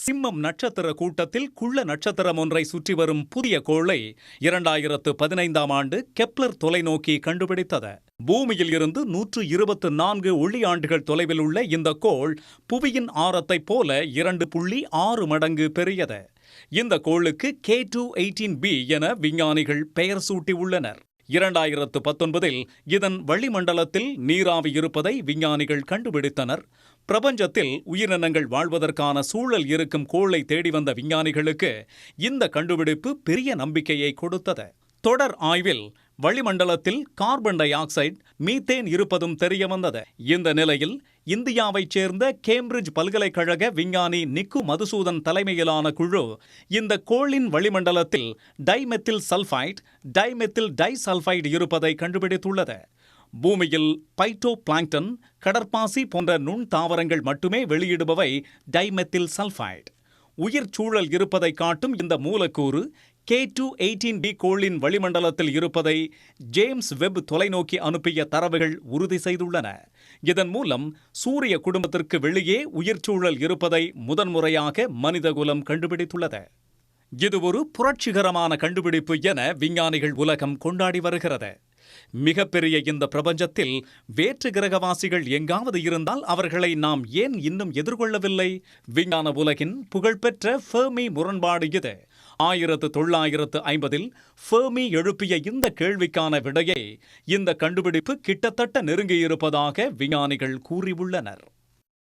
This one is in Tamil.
சிம்மம் நட்சத்திர கூட்டத்தில் குள்ள நட்சத்திரம் ஒன்றை சுற்றி வரும் புதிய கோளை இரண்டாயிரத்து பதினைந்தாம் ஆண்டு கெப்லர் தொலைநோக்கி கண்டுபிடித்தது. பூமியில் இருந்து நூற்று இருபத்து நான்கு ஒளியாண்டுகள் தொலைவில் உள்ள இந்த கோள் புவியின் ஆரத்தைப் போல இரண்டு புள்ளி ஆறு மடங்கு பெரியது. இந்த கோளுக்கு கே டூ எயிட்டீன் பி என விஞ்ஞானிகள் பெயர் சூட்டியுள்ளனர் இரண்டாயிரத்து பத்தொன்பதில் இதன் வளிமண்டலத்தில் நீராவி இருப்பதை விஞ்ஞானிகள் கண்டுபிடித்தனர். பிரபஞ்சத்தில் உயிரினங்கள் வாழ்வதற்கான சூழல் இருக்கும் கோளை தேடி வந்த விஞ்ஞானிகளுக்கு இந்த கண்டுபிடிப்பு பெரிய நம்பிக்கையை கொடுத்தது. தொடர் ஆய்வில் வளிமண்டலத்தில் கார்பன் டை ஆக்சைடு மீத்தேன் இருப்பதும் தெரிய வந்தது. இந்த நிலையில் இந்தியாவைச் சேர்ந்த கேம்பிரிட்ஜ் பல்கலைக்கழக விஞ்ஞானி நிக்கு மதுசூதன் தலைமையிலான குழு இந்த கோளின் வளிமண்டலத்தில் டைமெத்தில் சல்ஃபைட் டைமெத்தில் டைசல்ஃபைடு இருப்பதை கண்டுபிடித்துள்ளது. பூமியில் பைட்டோ பிளாங்டன் கடற்பாசி போன்ற நுண் தாவரங்கள் மட்டுமே வெளியிடுபவை டைமெத்தில் சல்ஃபைடு உயிர் சூழல் இருப்பதை காட்டும் இந்த மூலக்கூறு கே டூ எயிட்டீன் பி கோளின் வளிமண்டலத்தில் இருப்பதை ஜேம்ஸ் வெப் தொலைநோக்கி அனுப்பிய தரவுகள் உறுதி செய்துள்ளன. இதன் மூலம் சூரிய குடும்பத்திற்கு வெளியே உயிர்ச்சூழல் இருப்பதை முதன்முறையாக மனிதகுலம் கண்டுபிடித்துள்ளது. இது ஒரு புரட்சிகரமான கண்டுபிடிப்பு என விஞ்ஞானிகள் உலகம் கொண்டாடி வருகிறது. மிகப்பெரிய இந்த பிரபஞ்சத்தில் வேற்று கிரகவாசிகள் எங்காவது இருந்தால் அவர்களை நாம் ஏன் இன்னும் எதிர்கொள்ளவில்லை? விஞ்ஞான உலகின் புகழ்பெற்ற ஃபெர்மி முரண்பாடு இது. ஆயிரத்து தொள்ளாயிரத்து ஐம்பதில் ஃபெர்மி எழுப்பிய இந்த கேள்விக்கான விடையை இந்த கண்டுபிடிப்பு கிட்டத்தட்ட நெருங்கியிருப்பதாக விஞ்ஞானிகள் கூறியுள்ளனர்.